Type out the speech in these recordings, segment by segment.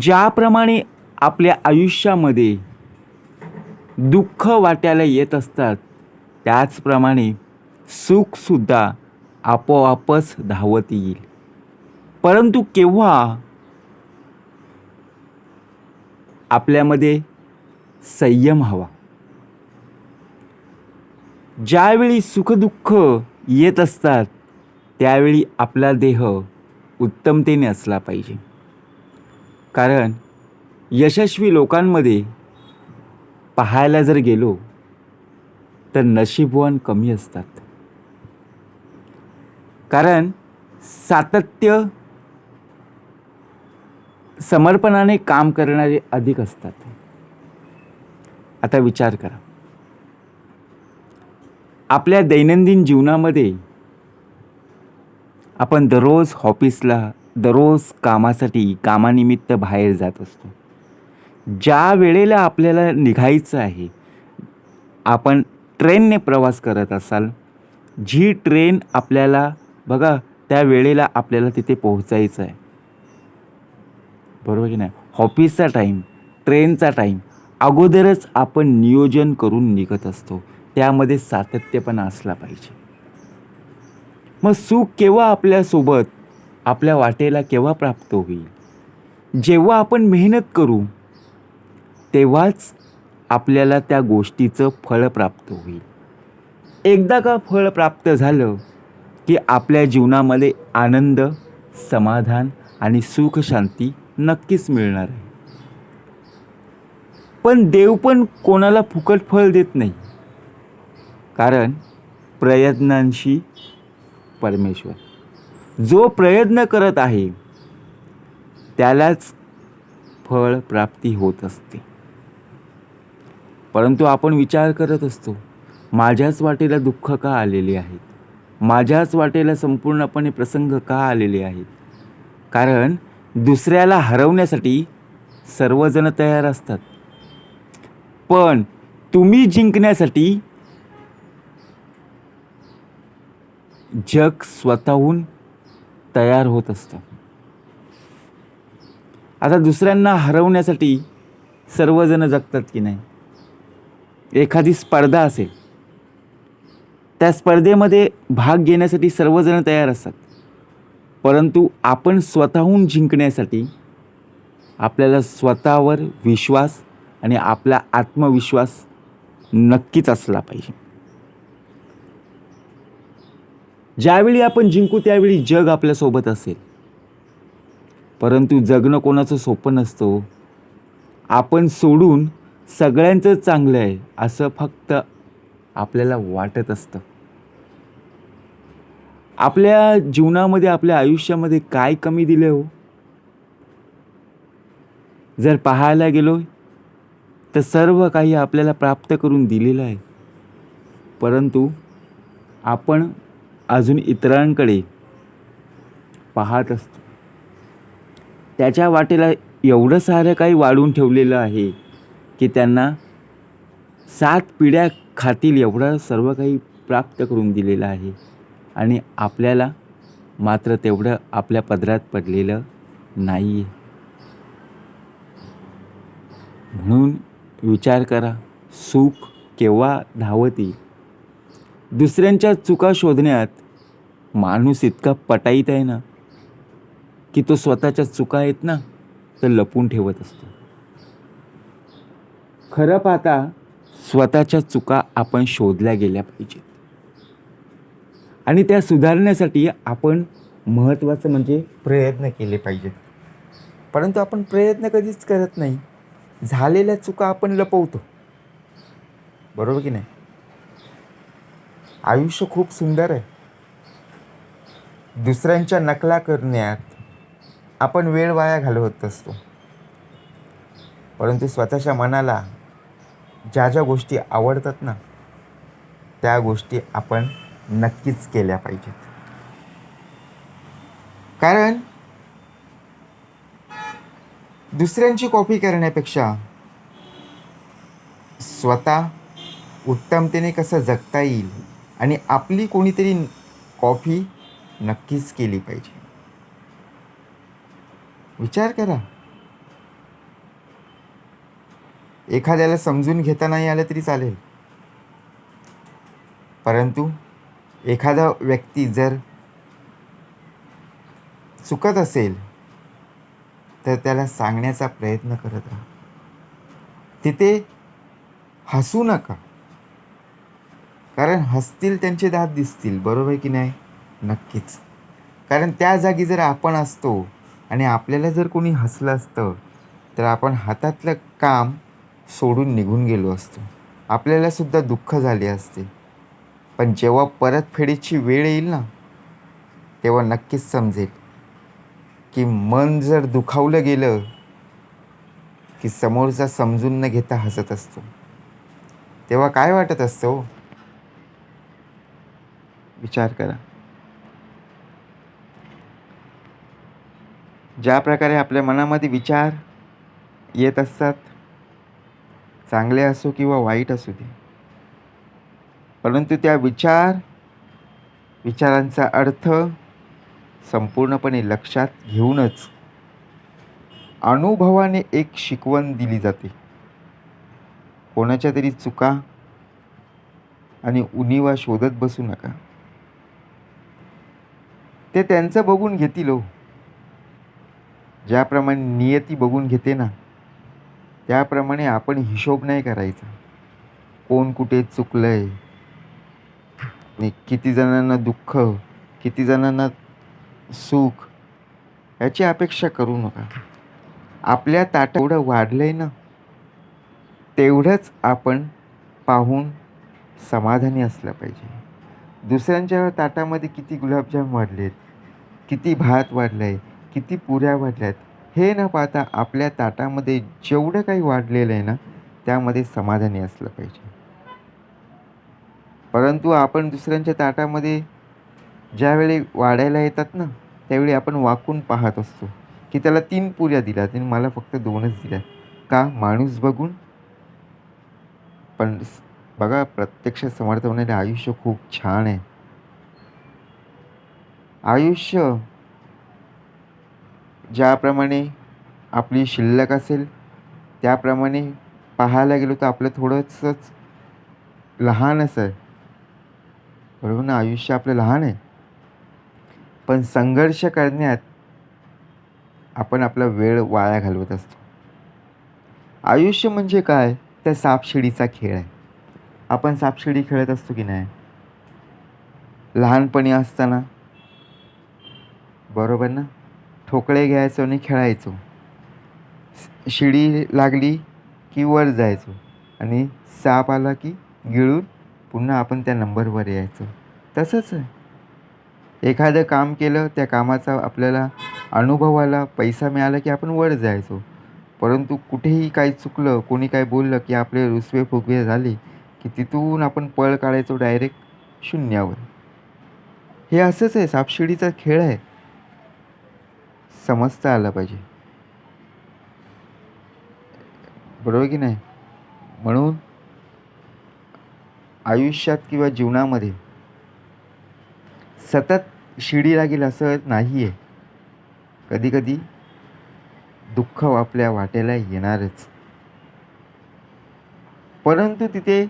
ज्याप्रमाणे आपल्या आयुष्यामध्ये दुःख वाट्याला येत असतात त्याचप्रमाणे सुखसुद्धा आपोआपच धावत येईल. परंतु केव्हा आपल्यामध्ये संयम हवा? ज्यावेळी सुखदुःख येत असतात त्यावेळी आपला देह उत्तमतेने असला पाहिजे. कारण यशस्वी लोकांमध्ये पाहायला जर गेलो तर नशीबवान कमी असतात. कारण सातत्य समर्पणाने काम करणारे अधिक असतात. आता विचार करा. आपल्या दैनंदिन जीवनामध्ये आपण दररोज ऑफिसला दररोज कामासाठी कामानिमित्त बाहेर जात असतो. ज्या वेळेला आपल्याला निघायचं आहे आपण ट्रेनने प्रवास करत असाल जी ट्रेन आपल्याला बघा त्या वेळेला आपल्याला तिथे पोहोचायचं आहे. बरोबर की नाही? ऑफिसचा टाईम ट्रेनचा टाईम अगोदरच आपण नियोजन करून निघत असतो. त्यामध्ये सातत्यपणा असला पाहिजे. मग सुख केव्हा आपल्यासोबत आपल्या वाटेला केव्हा प्राप्त होईल? जेव्हा आपण मेहनत करू तेव्हाच आपल्याला त्या गोष्टीचं फळ प्राप्त होईल. एकदा का फळ प्राप्त झालं की आपल्या जीवनामध्ये आनंद समाधान आणि सुखशांती नक्कीच मिळणार आहे. पण देव पण कोणाला फुकट फळ देत नाही. कारण प्रयत्नांशी परमेश्वर जो प्रयत्न करत आहे त्यालाच फळ प्राप्ती होत असते. परंतु आपण विचार करत असतो माझ्याच वाटेला दुःख का आलेले आहेत? माझ्याच वाटेला संपूर्णपणे प्रसंग का आलेले आहेत? कारण दुसऱ्याला हरवण्यासाठी सर्वजण तयार असतात. पण तुम्ही जिंकण्यासाठी जग स्वतःहून तयार होत असतं. आता दुसऱ्यांना हरवण्यासाठी सर्वजण जगतात की नाही? एखादी स्पर्धा असेल. त्या स्पर्धेमध्ये भाग घेण्यासाठी सर्वजण तयार असतात. परंतु आपण स्वतःहून जिंकण्यासाठी आपल्याला स्वतःवर विश्वास आणि आपला आत्मविश्वास नक्कीच असला पाहिजे. ज्यावेळी आपण जिंकू त्यावेळी जग आपल्यासोबत असेल. परंतु जगणं कोणाचं सोपं नसतं हो. आपण सोडून सगळ्यांचं चांगलं आहे असं फक्त आपल्याला वाटत असतं. आपल्या जीवनामध्ये आपल्या आयुष्यामध्ये काय कमी दिले हो? जर पाहायला गेलो तर सर्व काही आपल्याला प्राप्त करून दिलेलं आहे. परंतु आपण अजून इतरांकडे पाहत असतो. त्याच्या वाटेला एवढं सारं काही वाढून ठेवलेलं आहे की त्यांना सात पिढ्या खातील एवढं सर्व काही प्राप्त करून दिलेलं आहे. आणि आपल्याला मात्र तेवढं आपल्या पदरात पडलेलं नाही आहे म्हणून विचार करा सुख केव्हा धावत येईल दुसऱ्यांच्या चुका शोधण्यात माणूस इतका पटाईत आहे ना की तो स्वतःच्या चुका आहेत ना तर लपून ठेवत असतो. खरं पाहता स्वतःच्या चुका आपण शोधल्या गेल्या पाहिजेत. आणि त्या सुधारण्यासाठी आपण महत्त्वाचं म्हणजे प्रयत्न केले पाहिजेत. परंतु आपण प्रयत्न कधीच करत नाही. झालेल्या चुका आपण लपवतो. बरोबर की नाही? आयुष्य खूप सुंदर आहे. दुसऱ्यांच्या नकला करण्यात आपण वेळ वाया घालवत असतो. परंतु स्वतःच्या मनाला ज्या ज्या गोष्टी आवडतात ना त्या गोष्टी आपण नक्कीच केल्या पाहिजेत. कारण दुसऱ्यांची कॉपी करण्यापेक्षा स्वतः उत्तमतेने कसं जगता येईल आणि आपली कोणीतरी कॉफी नक्कीच केली पाहिजे. विचार करा. एखाद्याला समजून घेता नाही आलं तरी चालेल. परंतु एखादा व्यक्ती जर चुकत असेल तर त्याला सांगण्याचा प्रयत्न करत राहा. तिथे हसू नका. कारण हसतील त्यांचे दात दिसतील बरोबर आहे की नाही? नक्कीच. कारण त्या जागी जर आपण असतो आणि आपल्याला जर कोणी हसलं असतं तर आपण हातातलं काम सोडून निघून गेलो असतो. आपल्यालासुद्धा दुःख झाले असते. पण जेव्हा परतफेडीची वेळ येईल ना तेव्हा नक्कीच समजेल की मन जर दुखावलं गेलं की समोरचा समजून न घेता हसत असतो. तेव्हा काय वाटत असतं हो? विचार करा. ज्या प्रकारे आपल्या मनामध्ये विचार येत असतात चांगले असो किंवा वाईट असू दे परंतु त्या विचार विचारांचा अर्थ संपूर्णपणे लक्षात घेऊनच अनुभवाने एक शिकवण दिली जाते. कोणाच्या तरी चुका आणि उणीवा शोधत बसू नका. ते त्यांचं बघून घेतील हो. ज्याप्रमाणे नियती बघून घेते ना त्याप्रमाणे आपण हिशोब नाही करायचा. कोण कुठे चुकलं आहे किती जणांना दुःख किती जणांना सुख याची अपेक्षा करू नका. आपल्या ताट एवढं वाढलं आहे ना तेवढंच आपण पाहून समाधानी असलं पाहिजे. दुसऱ्यांच्या ताटामध्ये किती गुलाबजाम वाढले आहेत किती भात वाढलं आहे किती पुऱ्या वाढल्या आहेत हे न पाहता आपल्या ताटामध्ये जेवढं काही वाढलेलं आहे ना त्यामध्ये समाधानी असलं पाहिजे. परंतु आपण दुसऱ्यांच्या ताटामध्ये ज्यावेळी वाढायला येतात ना त्यावेळी आपण वाकून पाहत असतो की त्याला तीन पुऱ्या दिल्या आणि मला फक्त दोनच दिल्या का? माणूस बघून. पण बघा प्रत्यक्ष समर्थ होणारे आयुष्य खूप छान आहे. आयुष्य. ज्याप्रमाणे आपली शिल्लक असेल त्याप्रमाणे पाहायला गेलो तर आपलं थोडंसंच लहानच आहे बरोबर ना? आयुष्य आपलं लहान आहे. पण संघर्ष करण्यात आपण आपला वेळ वाया घालवत असतो. आयुष्य म्हणजे काय? त्या सापशिडीचा खेळ आहे. आपण सापशिडी खेळत असतो की नाही? लहानपणी असताना बरोबर ना? ठोकळे घ्यायचो आणि खेळायचो. शिडी लागली की वर जायचो आणि साप आला की गिळून पुन्हा आपण त्या नंबरवर यायचो. तसंच एखादं काम केलं त्या कामाचा आपल्याला अनुभव आला पैसा मिळाला की आपण वर जायचो. परंतु कुठेही काही चुकलं कोणी काही बोललं की आपले रुसवे फुगवे झाले की तिथून आपण पळ काढायचो डायरेक्ट शून्यावर. हे असंच आहे. सापशिडीचा खेळ आहे. समजता आलं पाहिजे. बरोबर की नाही? म्हणून आयुष्यात किंवा जीवनामध्ये सतत शिडी लागेल असं नाही आहे कधीकधी दुःख आपल्या वाट्याला येणारच. परंतु तिथे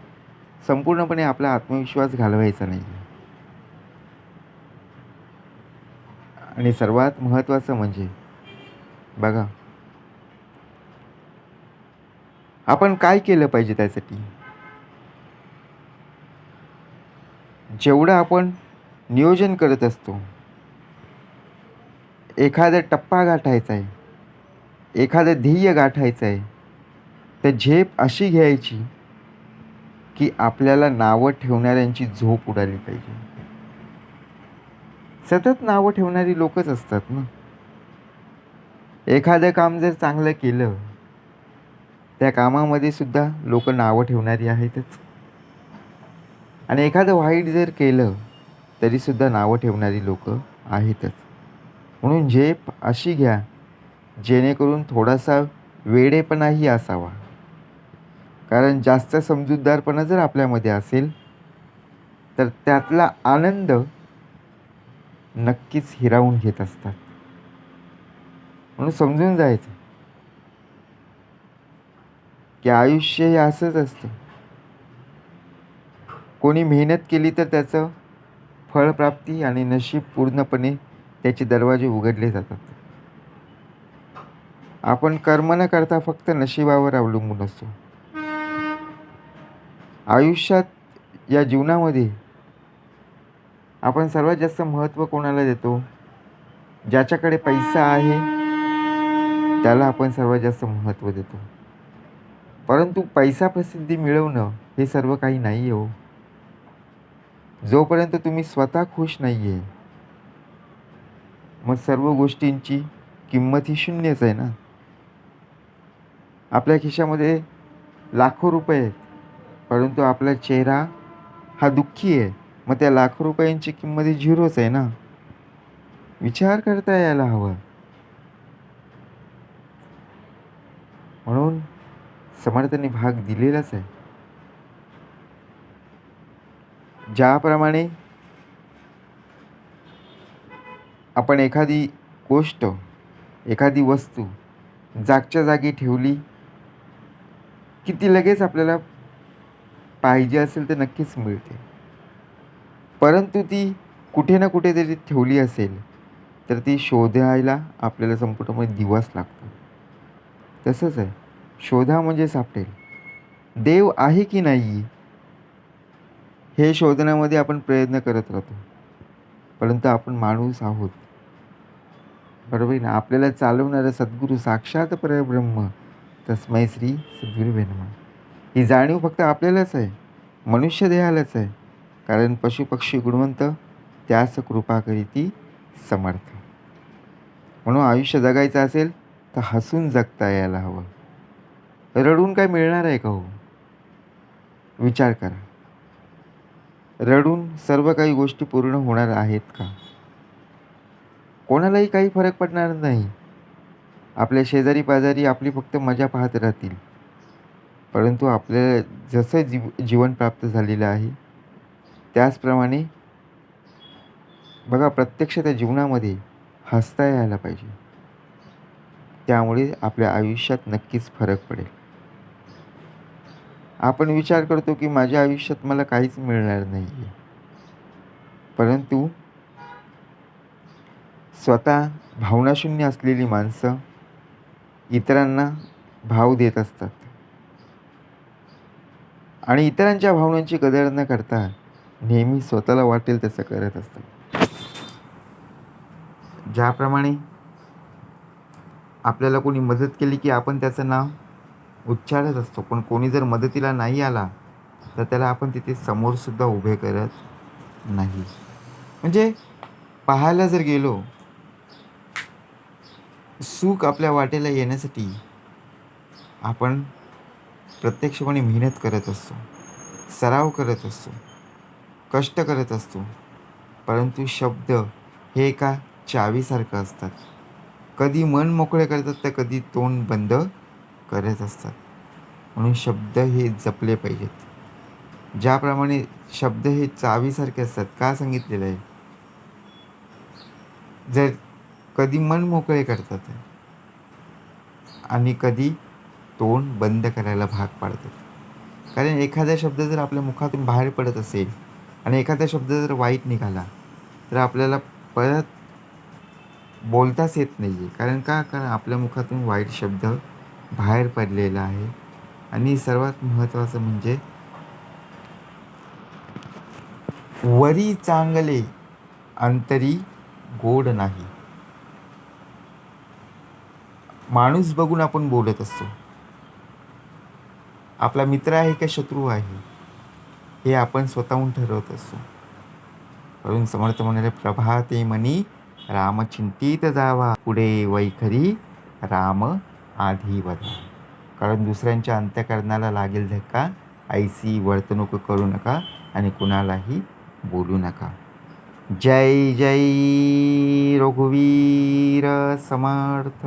संपूर्णपणे आपला आत्मविश्वास घालवायचा नाही आणि सर्वात महत्त्वाचं म्हणजे बघा. आपण काय केलं पाहिजे त्यासाठी? जेवढं आपण नियोजन करत असतो एखादा टप्पा गाठायचा आहे एखादं ध्येय गाठायचं आहे तर झेप अशी घ्यायची की आपल्याला नावं ठेवणाऱ्यांची झोप उडाली पाहिजे. सतत नावं ठेवणारी लोकच असतात ना. एखादं काम जर चांगलं केलं त्या कामामध्ये सुद्धा लोक नावं ठेवणारी आहेतच. आणि एखादं वाईट जर केलं तरीसुद्धा नावं ठेवणारी लोक आहेतच. म्हणून झेप अशी घ्या जेणेकरून थोडासा वेडेपणाही असावा. कारण जास्त समजूतदारपणा जर आपल्यामध्ये असेल तर त्यातला आनंद नक्कीच हिरावून घेत असतात. म्हणून समजून जायचं. की आयुष्य हे असंच असतं. कोणी मेहनत केली तर त्याचं फळप्राप्ती आणि नशीब पूर्णपणे त्याचे दरवाजे उघडले जातात. आपण कर्म न करता फक्त नशिबावर अवलंबून असतो. आयुष्यात या जीवनामध्ये आपण सर्वात जास्त महत्त्व कोणाला देतो? ज्याच्याकडे पैसा आहे त्याला आपण सर्वात जास्त महत्त्व देतो. परंतु पैसा प्रसिद्धी मिळवणं हे सर्व काही नाही आहे हो. जोपर्यंत तुम्ही स्वतः खुश नाही आहे मग सर्व गोष्टींची किंमत ही शून्यच आहे ना? आपल्या खिशामध्ये लाखो रुपये आहेत परंतु आपला चेहरा हा दुःखी आहे. मग त्या लाखो रुपयांची किंमत ही झिरोच आहे ना? विचार करता यायला हवा. म्हणून समर्थाने भाग दिलेलाच आहे. ज्याप्रमाणे आपण एखादी गोष्ट एखादी वस्तू जागच्या जागी ठेवली की ती लगेच आपल्याला पाहिजे असेल तर नक्कीच मिळते. परंतु ती कुठे ना कुठे तरी ठेवली असेल तर ती शोधायला आपल्याला संपूर्णपणे दिवस लागतो. तसंच आहे. शोधा म्हणजे सापडेल. देव आहे की नाही हे शोधण्यामध्ये आपण प्रयत्न करत राहतो. परंतु आपण माणूस आहोत. बरोबर आहे ना? आपल्याला चालवणारा सद्गुरू साक्षात परब्रह्म तस्मै श्री सद्गुरू भेनमा ही जाणीव फक्त आपल्यालाच आहे. मनुष्य देहालाच आहे. कारण पशुपक्षी गुणवंत त्यास कृपा करीती समर्थ. म्हणून आयुष्य जगायचं असेल तर हसून जगता यायला हवं. रडून काय मिळणार आहे का हो? विचार करा. रडून सर्व काही गोष्टी पूर्ण होणार आहेत का? कोणालाही काही फरक पडणार नाही. आपल्या शेजारी पाजारी आपली फक्त मजा पाहत राहतील. परंतु आपल्याला जसं जीव जीवन प्राप्त झालेलं आहे त्याचप्रमाणे बघा प्रत्यक्ष त्या जीवनामध्ये हसता यायला पाहिजे. त्यामुळे आपल्या आयुष्यात नक्कीच फरक पडेल. आपण विचार करतो की माझ्या आयुष्यात मला काहीच मिळणार नाही आहे परंतु स्वतः भावनाशून्य असलेली माणसं इतरांना भाव देत असतात. आणि इतरांच्या भावनांची कदर न करता नेहमी स्वतःला वाटेल तसं करत असतात ज्याप्रमाणे आपल्याला कोणी मदत केली की आपण त्याचं नाव उच्चारत असतो पण कोणी जर मदतीला नाही आला तर त्याला आपण तिथे समोरसुद्धा उभे करत नाही. म्हणजे पाहायला जर गेलो सुख आपल्या वाटेला येण्यासाठी आपण प्रत्यक्षपणे मेहनत करत असतो सराव करत असतो. कष्ट करत असतो. परंतु शब्द हे एका चावीसारखं असतात. कधी मन मोकळे करतात तर कधी तोंड बंद करत असतात. म्हणून शब्द हे जपले पाहिजेत. ज्याप्रमाणे शब्द हे चावीसारखे असतात का सांगितलेलं आहे? जर कधी मन मोकळे करतात आणि कधी तोंड बंद करायला भाग पाडतात. कारण एखादा शब्द जर आपल्या मुखातून बाहेर पडत असेल आणि एखादा शब्द जर वाईट निघाला तर आपल्याला परत बोलताच येत नाही आहे कारण का? कारण आपल्या मुखातून वाईट शब्द बाहेर पडलेला आहे. आणि सर्वात महत्त्वाचं म्हणजे वरी चांगले अंतरी गोड नाही. माणूस बघून आपण बोलत असतो. आपला मित्र आहे का? शत्रू आहे? हे आपण स्वतःहून ठरवत असतो म्हणून समर्थ म्हणाले प्रभाते मनी रामचिंतित जावा. पुढे वैखरी राम आधी वधा. कारण दुसऱ्यांच्या अंत्यकरणाला लागेल धक्का ऐसी वर्तणूक करू नका आणि कुणालाही बोलू नका. जय जय रघुवीर समर्थ.